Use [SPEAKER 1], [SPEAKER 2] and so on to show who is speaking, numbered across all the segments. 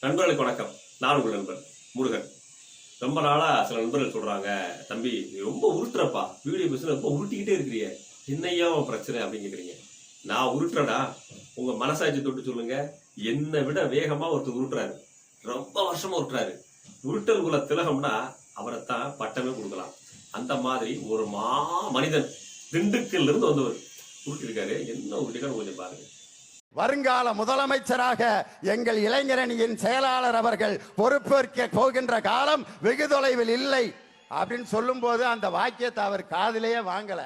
[SPEAKER 1] நண்பர்களுக்கு வணக்கம். நான் உங்கள் நண்பர் முருகன். ரொம்ப நாளா சில நண்பர்கள் சொல்றாங்க தம்பி நீ ரொம்ப உருட்டுறப்பா. வீடியோ பேசுற ரொம்ப உருட்டிக்கிட்டே இருக்கிறிய. என்னையா உன் பிரச்சனை? அப்படின்னு கேக்குறீங்க. நான் உருட்டுறடா உங்க மனசாட்சி தொட்டு சொல்லுங்க. என்னை விட வேகமா ஒருத்தர் உருட்டுறாரு. ரொம்ப வருஷமா உருட்டுறாரு. உருட்டல் குல திலகம்னா அவரைத்தான் பட்டமே கொடுக்கலாம். அந்த மாதிரி ஒரு மா மனிதன் திண்டுக்கல்ல இருந்து வந்தவர். உருட்டிருக்காரு. என்ன உருட்டிக்கான்னு கொஞ்சம் பாருங்க.
[SPEAKER 2] வருங்கால முதலமைச்சராக எங்கள் இளைஞரணியின் செயலாளர் அவர்கள் பொறுப்பேற்க போகின்ற காலம் வெகு தொலைவில் இல்லை அப்படின்னு சொல்லும்போது அந்த வாக்கியத்தை அவர் காதிலேயே வாங்கல.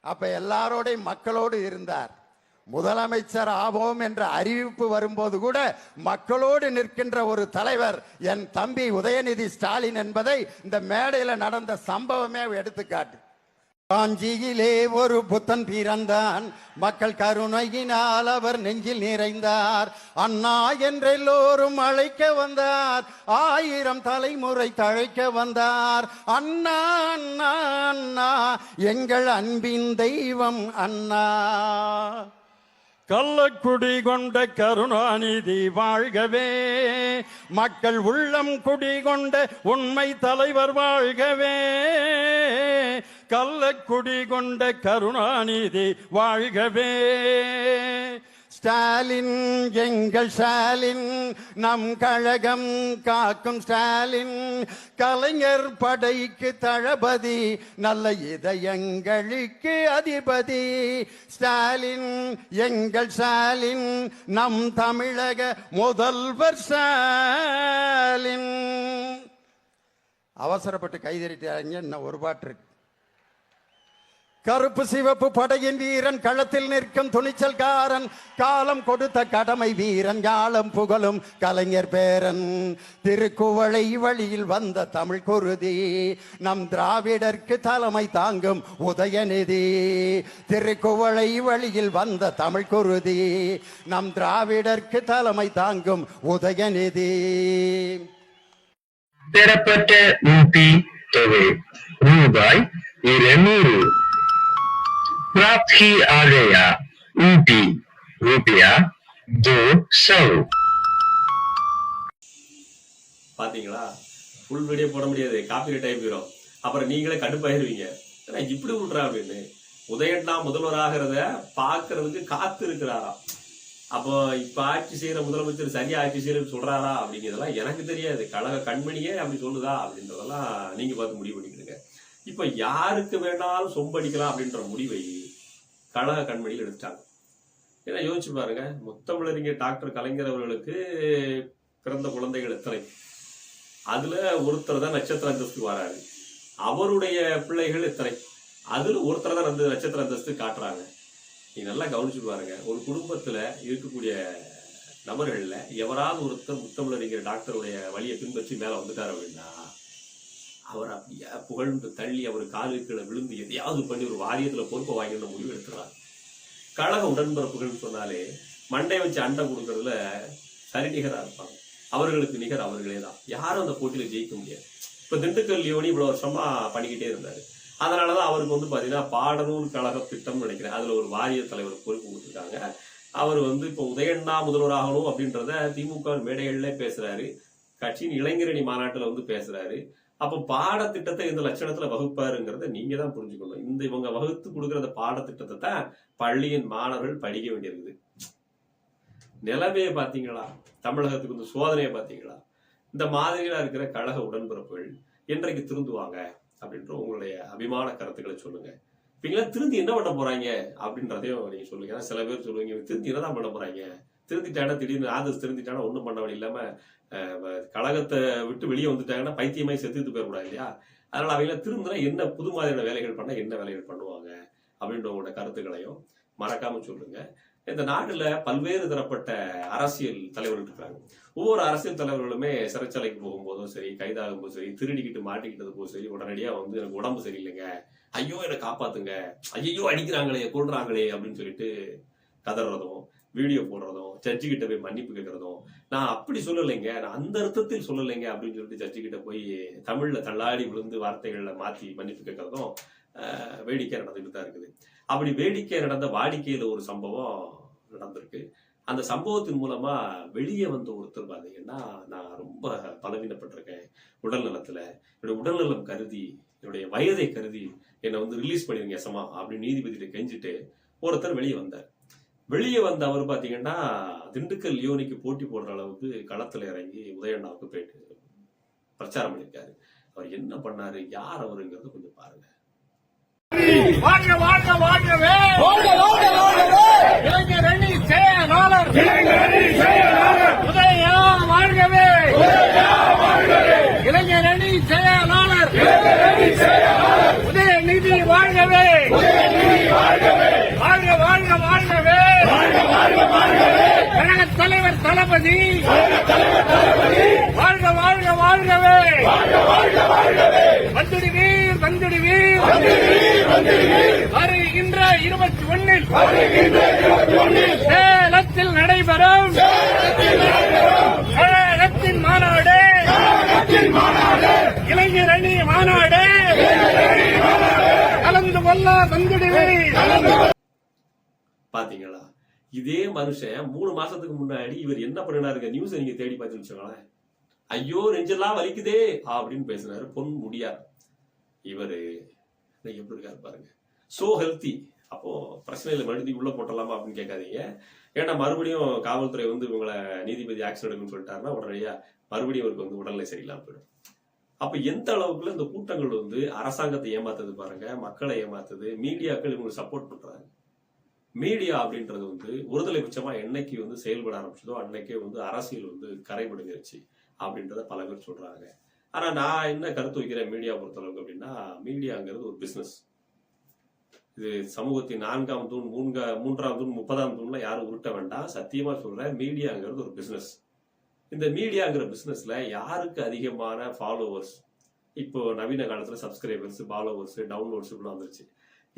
[SPEAKER 2] அப்ப எல்லாரோடையும் மக்களோடு இருந்தார். முதலமைச்சர் ஆவோம் என்ற அறிவிப்பு வரும்போது கூட மக்களோடு நிற்கின்ற ஒரு தலைவர் என் தம்பி உதயநிதி ஸ்டாலின் என்பதை இந்த மேடையில் நடந்த சம்பவமே எடுத்துக்காட்டு. காஞ்சியிலே ஒரு புத்தன் பிறந்தான். மக்கள் கருணையினால் அவர் நெஞ்சில் நிறைந்தார். அண்ணா என்றெல்லோரும் அழைக்க வந்தார். ஆயிரம் தலைமுறை தழைக்க வந்தார். அண்ணா அண்ணா அண்ணா எங்கள் அன்பின் தெய்வம் அண்ணா.
[SPEAKER 3] கள்ளக்குடி கொண்ட கருணாநிதி வாழ்கவே. மக்கள் உள்ளம் குடி கொண்ட உண்மை தலைவர் வாழ்கவே. கள்ளக்குடி கொண்ட கருணாநிதி வாழ்கவே.
[SPEAKER 2] ஸ்டாலின் எங்கள் ஸ்டாலின் நம் கழகம் காக்கும் ஸ்டாலின். கலைஞர் படைக்கு தளபதி நல்ல இதயங்களுக்கு அதிபதி. ஸ்டாலின் எங்கள் ஸ்டாலின் நம் தமிழக முதல்வர் ஸ்டாலின். அவசரப்பட்டு கைதறிட்டாங்க இன்னும் ஒரு பாட்டு இருக்கு. கருப்பு சிவப்பு படையின் வீரன் களத்தில் நிற்கும் துணிச்சல்காரன் காலம் கொடுத்த கடமை வீரன் ஞாலம் புகழும் கலைஞர் பேரன். திருக்குவளை வழியில் வந்த தமிழ் குருதி நம் திராவிடர்க்கு தலைமை தாங்கும் உதயநிதி. திருக்குவளை வழியில் வந்த தமிழ் குருதி நம் திராவிடர்க்கு தலைமை தாங்கும் உதயநிதி.
[SPEAKER 4] பெறப்பட்ட ஊட்டி தொகை ரூபாய் இருநூறு प्राप्त ही आ गया ऊटी रुपया दो सौ
[SPEAKER 1] பாத்தீங்களா ஃபுல் வீடியோ போட முடியாது காப்பி டைப் போயிடும் அப்புறம் நீங்களே கடுப்பாயிருவீங்க ஏன்னா இப்படி விட்றா அப்படின்னு உதயண்ணா முதல்வராகிறத பாக்குறதுக்கு காத்து இருக்கிறாராம் அப்போ இப்ப ஆட்சி செய்யற முதலமைச்சர் சரியா ஆட்சி செய்யறன்னு சொல்றாரா அப்படிங்கிறதெல்லாம் எனக்கு தெரியாது கழக கண்மணியே அப்படி சொல்லுதா அப்படின்றதெல்லாம் நீங்க பார்த்து முடிவு பண்ணிக்கிடுங்க இப்ப யாருக்கு வேணாலும் சொம்படிக்கலாம் அப்படின்ற முடிவை கழக கண்மணியில் எடுத்துட்டாங்க. ஏன்னா யோசிச்சு பாருங்க முத்தமிழறிஞர் டாக்டர் கலைஞர் அவர்களுக்கு பிறந்த குழந்தைகள் எத்தனை? அதுல ஒருத்தர் தான் நட்சத்திர அந்தஸ்து வராரு. அவருடைய பிள்ளைகள் எத்தனை? அதுல ஒருத்தர் தான் அந்த நட்சத்திர அந்தஸ்து காட்டுறாங்க. நீங்க நல்லா கவனிச்சு பாருங்க ஒரு குடும்பத்துல இருக்கக்கூடிய நபர்களில் எவராவது ஒருத்தர் முத்தமிழறிஞர் டாக்டருடைய வழியை பின்பற்றி மேலே வந்துட்டார் அப்படின்னா அவர் அப்படியே புகழ்ந்து தள்ளி அவர் காலுக்கு கீழே விழுந்து எதையாவது பண்ணி ஒரு வாரியத்தில் பொறுப்பை வாங்கின முடிவு எடுக்கிறார் கழக உடன்பிறப்புகள்னு சொன்னாலே மண்டை வச்சு அண்டை கொடுக்கறதுல சரிநிகராக இருப்பாங்க. அவர்களுக்கு நிகர் அவர்களே தான். யாரும் அந்த போட்டியில ஜெயிக்க முடியாது. இப்போ திண்டுக்கல் யோனி இவ்வளோ வருஷமா பண்ணிக்கிட்டே இருந்தாரு. அதனாலதான் அவருக்கு வந்து பார்த்தீங்கன்னா பாடநூல் கழக திட்டம்னு நினைக்கிறேன். அதுல ஒரு வாரிய தலைவர் பொறுப்பு கொடுத்துருக்காங்க. அவர் வந்து இப்போ உதயண்ணா முதல்வராகணும் அப்படின்றத திமுக மேடைகளில் பேசுறாரு. கட்சியின் இளைஞரணி மாநாட்டில் வந்து பேசுகிறாரு அப்போ பாடத்திட்டத்தை இந்த லட்சணத்துல வகுப்பாருங்கிறத நீங்க தான் புரிஞ்சுக்கணும். இந்த இவங்க வகுத்து கொடுக்குற அந்த பாடத்திட்டத்தை தான் பள்ளியின் மாணவர்கள் படிக்க வேண்டியிருக்குது. நிலைமையை பாத்தீங்களா தமிழகத்துக்கு இந்த சோதனையை பாத்தீங்களா இந்த மாதிரியா இருக்கிற கழக உடன்பிறப்புகள் என்றைக்கு திருந்துவாங்க? அப்படின்ற உங்களுடைய அபிமான கருத்துக்களை சொல்லுங்க. இப்பீங்களா திருந்தி என்ன பண்ண போறாங்க? அப்படின்றதையும் நீங்க சொல்லுங்க. ஏன்னா சில பேர் சொல்லுவீங்க திருந்தி என்னதான் பண்ண போறாங்க? திருந்திட்டானா திடீர்னு ஆதர்ஸ் திருந்திட்டானா ஒன்றும் பண்ண வழி இல்லாம கழகத்தை விட்டு வெளியே வந்துட்டாங்கன்னா பைத்தியமாய் செத்துட்டு போயிடக்கூடாது இல்லையா? அதனால அவங்க திருந்தினா என்ன புது மாதிரியான வேலைகள் பண்ணால் என்ன வேலைகள் பண்ணுவாங்க? அப்படின்ற உங்களோட கருத்துக்களையும் மறக்காமல் சொல்லுங்க. இந்த நாடுல பல்வேறு தரப்பட்ட அரசியல் தலைவர்கள் இருக்காங்க. ஒவ்வொரு அரசியல் தலைவர்களுமே சிறைச்சாலைக்கு போகும்போதும் சரி கைதாகும் போதும் சரி திருடிக்கிட்டு மாட்டிக்கிட்டது போதும் சரி உடனடியா வந்து எனக்கு உடம்பு சரியில்லைங்க. ஐயோ என்னை காப்பாத்துங்க. ஐயோ அடிக்கிறாங்களே கொள்றாங்களே அப்படின்னு சொல்லிட்டு கதறதும் வீடியோ போடுறதும் ஜட்ஜி கிட்ட போய் மன்னிப்பு கேட்கறதும். நான் அப்படி சொல்லலைங்க. நான் அந்த அர்த்தத்தில் சொல்லலைங்க அப்படின்னு சொல்லிட்டு ஜட்ஜி கிட்ட போய் தமிழ்ல தள்ளாடி விழுந்து வார்த்தைகள்ல மாத்தி மன்னிப்பு கேட்கறதும் வேடிக்கை நடந்துகிட்டு தான் இருக்குது. அப்படி வேடிக்கை நடந்த வாடிக்கையில ஒரு சம்பவம் நடந்திருக்கு. அந்த சம்பவத்தின் மூலமா வெளியே வந்த ஒருத்தர் பார்த்தீங்கன்னா நான் ரொம்ப பலவீனப்பட்டிருக்கேன். உடல் நலத்துல. என்னுடைய உடல்நலம் கருதி என்னுடைய வயதை கருதி என்னை வந்து ரிலீஸ் பண்ணிருங்க எசமா அப்படின்னு நீதிபதியிட்ட கெஞ்சிட்டு ஒருத்தர் வெளியே வந்தார். வெளியே வந்த அவர் பாத்தீங்கன்னா திண்டுக்கல் லியோனிக்கு போட்டி போடுற அளவுக்கு களத்துல இறங்கி உதயண்ணாவுக்கு போயிட்டு பிரச்சாரம் பண்ணியிருக்காரு. அவர் என்ன பண்ணாரு யார் அவருங்கிறத கொஞ்சம் பாருங்க
[SPEAKER 5] வாழ்க வாழ்க வாழ்கவே வாழ்க வாழ்க வாழ்கவே இளைஞர் அணி செயலாளர் இளைஞர் அணி செயலாளர் உதயா வாழ்கவே உதயா வாழ்கவே இளைஞர் அணி செயலாளர் இளைஞர் அணி செயலாளர் உதயநிதி வாழ்கவே உதயநிதி வாழ்கவே வாழ்க வாழ்க வாழ்கவே வாழ்க வாழ்க வாழ்கவே கழக தலைவர் தளபதி. வாழ்க வாழ்க வாழ்கவே. வாழ்க வாழ்க வாழ்கவே. வந்துடுவீர் வந்துடுவீர் வருகின்ற இருபத்தி ஒன்னில் சேலத்தில் நடைபெறும் கழகத்தின் மாநாடு. மாநாடு. இளைஞர் அணி மாநாடு. கலந்து கொள்ள வந்துடுவீர்
[SPEAKER 1] பாத்தீங்களா? இதே மனுஷன் மூணு மாசத்துக்கு முன்னாடி இவர் என்ன பண்ணினாருங்க? நியூஸ் நீங்க தேடி பார்த்துன்னு வச்சுக்கோங்களேன். ஐயோ நெஞ்செல்லாம் வலிக்குதே அப்படின்னு பேசினாரு பொன் முடியாது இவரு எப்படி இருக்காரு பாருங்க. சோ ஹெல்த்தி அப்போ பிரச்சனை இல்லை மறுபடியும் உள்ள போட்டலாமா அப்படின்னு கேட்காதீங்க. ஏன்னா மறுபடியும் காவல்துறை வந்து இவங்களை நீதிபதி ஆக்ஷன் எடுக்குன்னு சொல்லிட்டாருன்னா உடனடியா மறுபடியும் அவருக்கு வந்து உடல்நிலை சரியில்லாம போயிடும். அப்ப எந்த அளவுக்குள்ள இந்த கூட்டங்கள் வந்து அரசாங்கத்தை ஏமாத்துது பாருங்க மக்களை ஏமாத்துது மீடியாக்கள் இவங்களுக்கு சப்போர்ட் பண்றாங்க. மீடியா அப்படின்றது வந்து ஒருதலை பட்சமா என்னைக்கு வந்து செயல்பட ஆரம்பிச்சதோ அன்னைக்கே வந்து அரசியல் வந்து கரைபடுங்கிருச்சு அப்படின்றத பல பேர் சொல்றாங்க. ஆனா நான் என்ன கருத்து வைக்கிறேன் மீடியா பொறுத்தளவுக்கு அப்படின்னா மீடியாங்கிறது ஒரு பிசினஸ் இது சமூகத்தின் நான்காம் தூண் மூன்கா மூன்றாம் தூண் முப்பதாம் தூண்ல யாரும் உருட்ட வேண்டாம். சத்தியமா சொல்றேன் மீடியாங்கிறது ஒரு பிசினஸ் இந்த மீடியாங்கிற பிசினஸ்ல யாருக்கு அதிகமான ஃபாலோவர்ஸ் இப்போ நவீன காலத்துல சப்ஸ்கிரைபர்ஸ் ஃபாலோவர்ஸ் டவுன்லோட்ஸ் இப்படிலாம் வந்துருச்சு.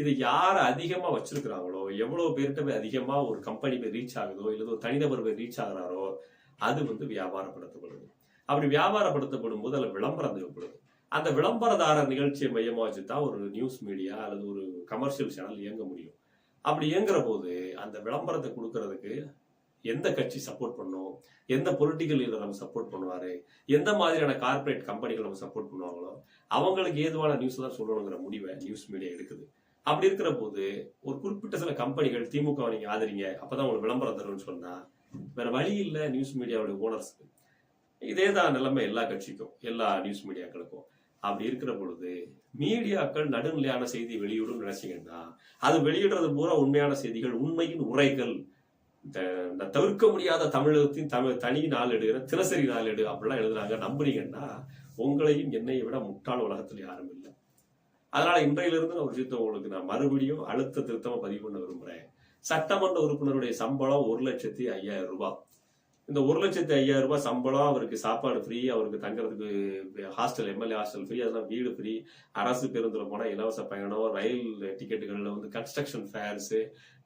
[SPEAKER 1] இது யார் அதிகமாக வச்சிருக்கிறாங்களோ எவ்வளோ பேர்கிட்ட போய் அதிகமாக ஒரு கம்பெனி போய் ரீச் ஆகுதோ இல்லை ஒரு தனிநபர் போய் ரீச் ஆகுறாரோ அது வந்து வியாபாரப்படுத்தப்படுது. அப்படி வியாபாரப்படுத்தப்படும் போது அதில் விளம்பரம் தேவைப்படுது. அந்த விளம்பரதாரர் நிகழ்ச்சியை மையமாக வச்சு தான் ஒரு நியூஸ் மீடியா அல்லது ஒரு கமர்ஷியல் சேனல் இயங்க முடியும். அப்படி இயங்குற போது அந்த விளம்பரத்தை கொடுக்கறதுக்கு எந்த கட்சி சப்போர்ட் பண்ணும்? எந்த பொலிட்டிக்கல் லீடர் நம்ம சப்போர்ட் பண்ணுவார்? எந்த மாதிரியான கார்ப்பரேட் கம்பெனிகள் நம்ம சப்போர்ட் பண்ணுவாங்களோ அவங்களுக்கு ஏதுவான நியூஸ் தான் சொல்லணுங்கிற முடிவை நியூஸ் மீடியா எடுக்குது. அப்படி இருக்கிற போது ஒரு குறிப்பிட்ட சில கம்பெனிகள் திமுக நீங்க ஆதரிங்க அப்பதான் உங்களுக்கு விளம்பரம் தரும்னு சொன்னா வேற வழி இல்ல நியூஸ் மீடியாவுடைய ஓனர்ஸ்க்கு இதே தான் நிலைமை எல்லா கட்சிக்கும் எல்லா நியூஸ் மீடியாக்களுக்கும் அப்படி இருக்கிற பொழுது மீடியாக்கள் நடுநிலையான செய்தி வெளியிடும் நினைச்சீங்கன்னா அது வெளியிடுறது பூரா உண்மையான செய்திகள் உண்மையின் உரைகள். இந்த தவிர்க்க முடியாத தமிழகத்தின் தமிழ் தனி நாளேடு தினசரி நாளேடு அப்படிலாம் எழுதுறாங்க. நம்புறீங்கன்னா உங்களையும் என்னையை விட முட்டாள் உலகத்தில் யாரும் இல்லை. அதனால இன்றையிலிருந்து நான் ஒரு விஷயத்த உங்களுக்கு நான் மறுபடியும் அழுத்த திருத்தமாக பதிவு பண்ண விரும்புகிறேன் சட்டமன்ற உறுப்பினருடைய சம்பளம் ஒரு லட்சத்தி ஐயாயிரம் ரூபாய். இந்த ஒரு லட்சத்தி ஐயாயிரம் ரூபாய் சம்பளம் அவருக்கு சாப்பாடு ஃப்ரீ அவருக்கு தங்குறதுக்கு ஹாஸ்டல் எம்எல்ஏ ஹாஸ்டல் ஃப்ரீ அதெல்லாம் வீடு ஃப்ரீ அரசு பேருந்தில் போனால் இலவச பயணம் ரயில் டிக்கெட்டுகளில் வந்து கன்ஸ்ட்ரக்ஷன் ஃபேர்ஸு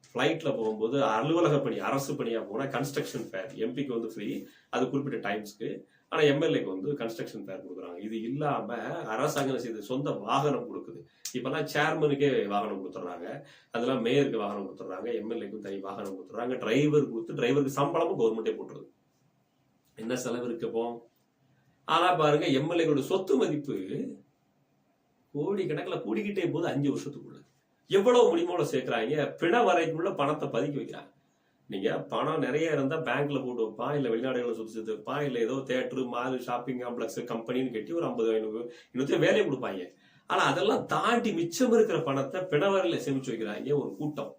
[SPEAKER 1] ஃப்ளைட்டில் போகும்போது அலுவலக பணி அரசு பணியாக போனால் கன்ஸ்ட்ரக்ஷன் ஃபேர் எம்பிக்கு வந்து ஃப்ரீ அது குறிப்பிட்ட டைம்ஸ்க்கு ஆனால் எம்எல்ஏக்கு வந்து கன்ஸ்ட்ரக்ஷன் ஃபேர் கொடுக்குறாங்க. இது இல்லாமல் அரசாங்கம் செய்த சொந்த வாகனம் கொடுக்குது. இப்பெல்லாம் சேர்மனுக்கே வாகனம் கொடுத்துட்றாங்க. அதெல்லாம் மேயருக்கு வாகனம் கொடுத்துட்றாங்க. எம்எல்ஏக்கும் தனி வாகனம் கொடுத்துட்றாங்க. டிரைவர் கொடுத்து டிரைவருக்கு சம்பளமும் கவர்மெண்டே போட்டுருது. என்ன செலவு இருக்கப்போ ஆனா பாருங்க எம்எல்ஏகளோட சொத்து மதிப்பு கோடி கணக்கில் கூடிக்கிட்டே போது அஞ்சு வருஷத்துக்குள்ள. எவ்வளவு முடியுமோ சேர்க்கிறாங்க? பிண வரைக்குள்ள பணத்தை பதுக்கி வைக்கிறாங்க. நீங்க பணம் நிறைய இருந்தா பேங்க்ல போட்டு வைப்பான் இல்ல வெளிநாடுகளை சுத்தி சுத்தி வைப்பான் இல்ல ஏதோ தேட்டரு மால் ஷாப்பிங் காம்ப்ளெக்ஸ் கம்பெனின்னு கட்டி ஒரு ஐம்பது ஐநூறு இன்னொருத்தையும் வேலையை கொடுப்பாங்க. ஆனா அதெல்லாம் தாண்டி மிச்சம் இருக்கிற பணத்தை பிணவரையில சேமிச்சு வைக்கிறாங்க. ஒரு கூட்டம்.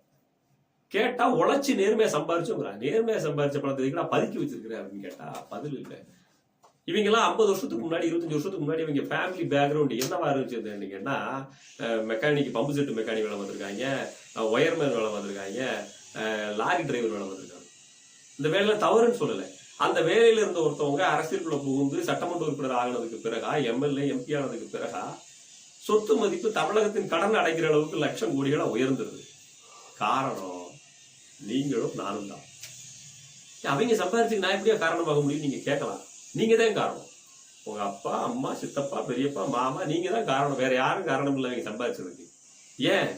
[SPEAKER 1] கேட்டா உழைச்சி நேர்மையா சம்பாரிச்சுங்கிறான் நேர்மையா சம்பாரிச்ச பணத்தை நான் பதுக்கி வச்சிருக்கிறேன் அப்படின்னு கேட்டா பதில் இல்லை. இவங்க எல்லாம் ஐம்பது வருஷத்துக்கு முன்னாடி இருபத்தஞ்சு வருஷத்துக்கு முன்னாடி இவங்க ஃபேமிலி பேக்ரவுண்ட் என்னவா இருந்துச்சு கேட்டா மெக்கானிக் பம்பு செட்டு மெக்கானிக் வேலை வந்திருக்காங்க ஒயர்மேன் வேலை வந்திருக்காங்க லாரி டிரைவர் வேலை வந்திருக்காங்க இந்த வேலையில தவறுன்னு சொல்லலை. அந்த வேலையில இருந்த ஒருத்தவங்க அரசியலுக்குள்ள புகுந்து சட்டமன்ற உறுப்பினர் ஆகினதுக்கு பிறகா எம்எல்ஏ எம்பி ஆனதுக்கு பிறகா சொத்து மதிப்பு தமிழகத்தின் கடன் அடைக்கிற அளவுக்கு லட்சம் கோடிகளாக உயர்ந்துருது. காரணம் நீங்களும் நானும் தான். அவங்க சம்பாதிச்சுக்கு நான் எப்படியா காரணமாக முடியும் நீங்க கேட்கலாம். நீங்க தான் காரணம். உங்க அப்பா அம்மா சித்தப்பா பெரியப்பா மாமா நீங்க தான் காரணம். வேற யாரும் காரணம் இல்லை அவங்க சம்பாதிச்சதுக்கு. ஏன்?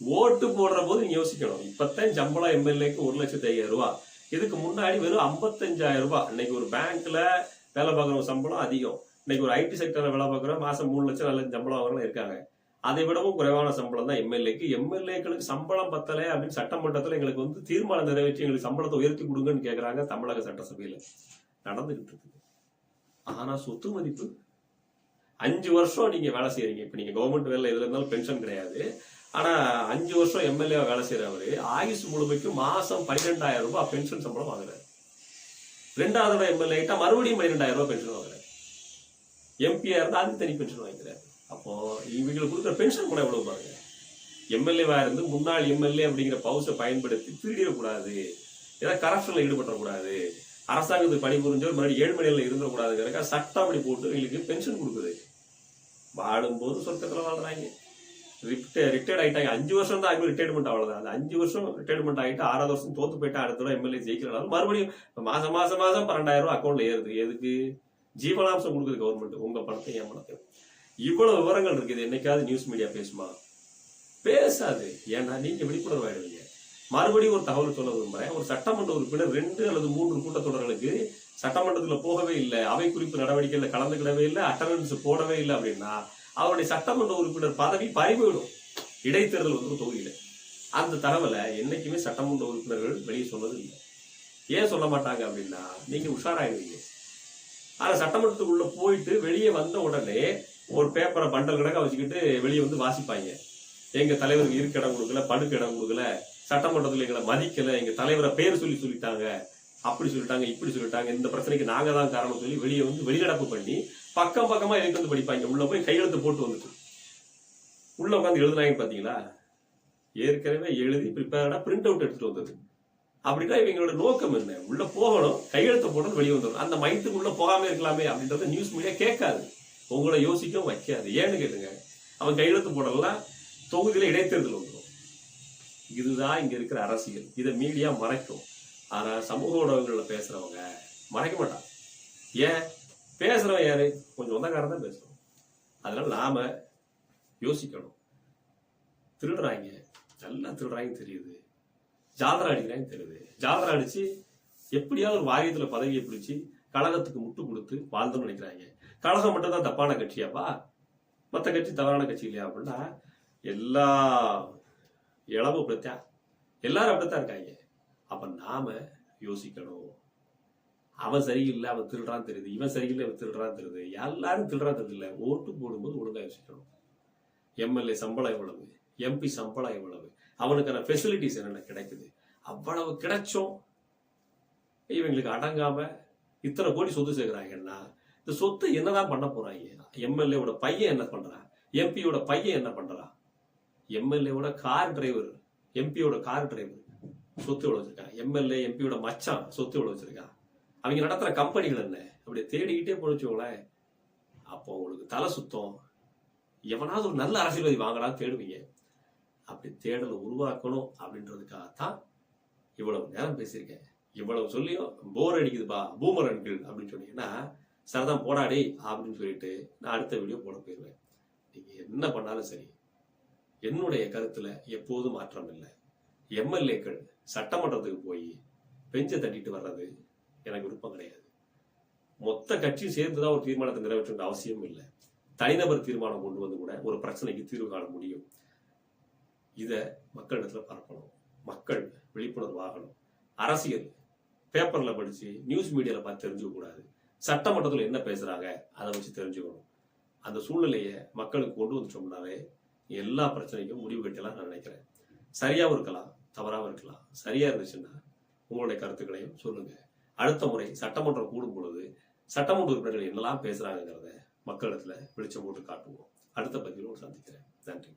[SPEAKER 1] ஓட்டு போடுற போது நீங்க யோசிக்கணும். இப்பத்தான் சம்பளம் எம்எல்ஏக்கு ஒரு லட்சத்தி ஐயாயிரம் ரூபா. இதுக்கு முன்னாடி வெறும் 55000 ரூபாய் இன்னைக்கு ஒரு பேங்க்ல வேலை பார்க்குற சம்பளம் அதிகம். இன்னைக்கு ஒரு ஐடி செக்டர்ல வேலை பார்க்குறோம். மாசம் மூணு லட்சம் நல்ல சம்பளம் வாங்குறவங்க இருக்காங்க. அதை விடவும் குறைவான சம்பளம் தான் எம்எல்ஏக்கு எம்எல்ஏக்களுக்கு சம்பளம் பத்தலை அப்படின்னு சட்டமன்றத்துல எங்களுக்கு வந்து தீர்மானம் நிறைவேற்றி எங்களுக்கு சம்பளத்தை உயர்த்தி கொடுங்கன்னு கேட்குறாங்க தமிழக சட்டசபையில. நடந்துகிட்டு இருக்குது. ஆனா சொத்து மதிப்பு அஞ்சு வருஷம் நீங்க வேலை செய்யறீங்க. இப்ப நீங்க கவர்மெண்ட் வேலை எதுல இருந்தாலும் பென்ஷன் கிடையாது. ஆனா அஞ்சு வருஷம் எம்எல்ஏ வேலை செய்யறவரு ஆயுஷ் முழுமைக்கு மாசம் பன்னிரெண்டாயிரம் ரூபாய் பென்ஷன் சம்பளம் வாங்குறாரு. ரெண்டாவது எம்எல்ஏ கிட்ட மறுபடியும் பன்னிரெண்டாயிரம் ரூபாய் பென்ஷன் வாங்குறாரு. எம்பியாக இருந்தால் அது தனி பென்ஷன் வாங்கிக்கிறார். அப்போ இவங்களுக்கு கொடுக்குற பென்ஷன் கூட எவ்வளோ பாருங்க. எம்எல்ஏவாக இருந்து முன்னாள் எம்எல்ஏ அப்படிங்கிற பவுசை பயன்படுத்தி திருடிடக்கூடாது. ஏதாவது கரப்ஷனில் ஈடுபடக்கூடாது. அரசாங்கத்துக்கு பணிபுரிஞ்சவர் மறுபடியும் ஏழு மணியில் இருந்துடக்கூடாதுங்கிறக்கா சட்டம் அப்படி போட்டு இவங்களுக்கு பென்ஷன் கொடுக்குது. வாழும்போது சொர்க்கத்துல வாழ்றாங்க. ரிட்டையர்ட் ஆகிட்டாங்க அஞ்சு வருஷம் தான் அவங்க ரிட்டையர்மெண்ட் அவ்வளோதான் அந்த அஞ்சு வருஷம் ரிட்டையர்மெண்ட் ஆகிட்டு ஆறாவது வருஷம் தோத்து போயிட்டு அடுத்த எம்எல்ஏ ஜெயிக்கிறனால மறுபடியும் மாதம் மாதம் மாதம் பன்னெண்டாயிரம் ரூபாய் அக்கௌண்ட்டில் ஏறுது. எதுக்கு? ஜீவனாம்சம் கொடுக்குது கவர்மெண்ட் உங்க பணத்தை என் பணத்தை. இவ்வளவு விவரங்கள் இருக்குது என்னைக்காவது நியூஸ் மீடியா பேசுமா? பேசாது. ஏன்னா நீங்க விழிப்புணர்வு ஆயிடுவீங்க மறுபடியும் ஒரு தகவல் சொல்ல விரும்புறேன். ஒரு சட்டமன்ற உறுப்பினர் ரெண்டு அல்லது மூன்று கூட்டத்தொடர்களுக்கு சட்டமன்றத்தில் போகவே இல்லை. அவை குறிப்பு நடவடிக்கையில் கலந்துக்கிடவே இல்லை. அட்டண்டன்ஸ் போடவே இல்லை அப்படின்னா அவருடைய சட்டமன்ற உறுப்பினர் பதவி பறிவிடும் இடைத்தேர்தல் வந்து ஒரு அந்த தகவலை என்னைக்குமே சட்டமன்ற உறுப்பினர்கள் வெளியே சொன்னது இல்லை. ஏன் சொல்ல மாட்டாங்க அப்படின்னா நீங்க உஷாராயிடுவீங்க. ஆனால் சட்டமன்றத்துக்குள்ளே போயிட்டு வெளியே வந்த உடனே ஒரு பேப்பரை பண்டல் கணக்காக வச்சுக்கிட்டு வெளியே வந்து வாசிப்பாங்க. எங்கள் தலைவருக்கு இருக்க இடம் கொடுக்கல படுக்க இடம் கொடுக்கல சட்டமன்றத்தில் எங்களை மதிக்கலை எங்கள் தலைவரை பேர் சொல்லி சொல்லிட்டாங்க அப்படி சொல்லிட்டாங்க இப்படி சொல்லிட்டாங்க இந்த பிரச்சனைக்கு நாங்கள் தான் காரணம் சொல்லி வெளியே வந்து வெளிநடப்பு பண்ணி பக்கம் பக்கமாக எழுதி வந்து படிப்பாங்க? உள்ளே போய் கையெழுத்து போட்டு வந்துட்டு உள்ளே உட்காந்து எழுதுனாங்க பார்த்தீங்களா ஏற்கனவே எழுதி ப்ரிப்பேர்டாக பிரிண்ட் அவுட் எடுத்துகிட்டு வந்தது. அப்படின்னா இவங்களோட நோக்கம் என்ன? உள்ள போகணும் கையெழுத்து போட்டு வெளியே வந்துடும் அந்த மைண்டுக்கு உள்ள போகாம இருக்கலாமே அப்படின்றத நியூஸ் மீடியா கேட்காது. உங்களை யோசிக்கவும் வைக்காது. ஏன்னு கேளுங்க அவன் கையெழுத்து போடலாம் தொகுதியில இடைத்தேர்தல் வந்துடும் இதுதான் இங்க இருக்கிற அரசியல். இதை மீடியா மறைக்கும். ஆனா சமூக ஊடகங்கள்ல பேசுறவங்க மறைக்க மாட்டான் ஏன்? பேசுறவன் யாரு? கொஞ்சம் சொந்தக்காரன் தான் பேசுறோம் அதனால நாம யோசிக்கணும். திருடுறாங்க. நல்லா திருடுறாங்க தெரியுது. ஜாதரா அடிக்கிறேன்னு தெரியுது. ஜாதரா அடிச்சு எப்படியாவது ஒரு வாரியத்துல பதவியை பிடிச்சி கழகத்துக்கு முட்டு கொடுத்து வாழ்ந்தோம்னு நினைக்கிறாங்க. கழகம் மட்டும் தான் தப்பான கட்சியாப்பா? மற்ற கட்சி தவறான கட்சி இல்லையா அப்படின்னா எல்லா இளவு அப்படித்தான். எல்லாரும் அப்படித்தான் இருக்காங்க. அப்ப நாம யோசிக்கணும். அவன் சரியில்லை அவன் திருடுறான் தெரியுது. இவன் சரியில்லை இவன் திருடுறான் தெரியுது. எல்லாரும் திருடுறான் தெரியல ஓட்டு போடும்போது ஒழுங்கா யோசிக்கணும். எம்எல்ஏ சம்பளம் எவ்வளவு? எம்பி சம்பளம் எவ்வளவு? அவனுக்கான ஃபெசிலிட்டிஸ் என்னென்ன கிடைக்குது? அவ்வளவு கிடைச்சும் இவங்களுக்கு அடங்காம இத்தனை கோடி சொத்து சேர்க்கிறாங்கன்னா இந்த சொத்து என்னதான் பண்ண போறாங்க? எம்எல்ஏவோட பையன் என்ன பண்றான்? எம்பியோட பையன் என்ன பண்றான்? எம்எல்ஏவோட கார் டிரைவர் எம்பியோட கார் டிரைவர் சொத்து எவ்வளவு வச்சிருக்கான்? எம்எல்ஏ எம்பியோட மச்சான் சொத்து எவ்வளவு வச்சிருக்கான்? அவங்க நடத்துற கம்பெனிகள் என்ன? அப்படி தேடிக்கிட்டே போனச்சுங்களேன் அப்போ உங்களுக்கு தலை சுத்தம். எவனாவது ஒரு நல்ல அரசியல்வாதி வாங்கலாம் தேடுவீங்க. அப்படி தேடலை உருவாக்கணும் அப்படின்றதுக்காகத்தான் இவ்வளவு நேரம் பேசியிருக்கேன். இவ்வளவு சொல்லியும் போர் அடிக்குதுப்பா பூமர் அன்கிள் அப்படின்னு சொன்னீங்கன்னா சரிதான் போடாடே அப்படின்னு சொல்லிட்டு நான் அடுத்த வீடியோ போட போயிடுவேன் நீங்க என்ன பண்ணாலும் சரி என்னுடைய கருத்துல எப்போதும் மாற்றம் இல்லை. எம்எல்ஏக்கள் சட்டமன்றத்துக்கு போய் பெஞ்சை தட்டிட்டு வர்றது எனக்கு விருப்பம் கிடையாது. மொத்த கட்சியும் சேர்ந்துதான் ஒரு தீர்மானத்தை நிறைவேற்ற அவசியம் இல்லை. தனிநபர் தீர்மானம் கொண்டு வந்து கூட ஒரு பிரச்சனைக்கு தீர்வு காண முடியும். இதை மக்களிடத்துல பரப்பணும். மக்கள் விழிப்புணர்வு ஆகணும். அரசியல் பேப்பர்ல படிச்சு நியூஸ் மீடியால பார்த்து தெரிஞ்சுக்க கூடாது. சட்டமன்றத்தில் என்ன பேசுறாங்க அதை வச்சு தெரிஞ்சுக்கணும். அந்த சூழ்நிலையை மக்களுக்கு கொண்டு வந்துட்டோம்னாவே எல்லா பிரச்சனைக்கும் முடிவு கட்டலாம் நான் நினைக்கிறேன். சரியாகவும் இருக்கலாம் தவறாகவும் இருக்கலாம். சரியா இருந்துச்சுன்னா உங்களுடைய கருத்துக்களையும் சொல்லுங்க. அடுத்த முறை சட்டமன்றம் கூடும் பொழுது சட்டமன்ற உறுப்பினர்கள் என்னெல்லாம் பேசுறாங்கிறத மக்களிடத்துல வெளிச்சம் போட்டு காட்டுவோம். அடுத்த பதிவில் சந்திக்கிறேன். நன்றி.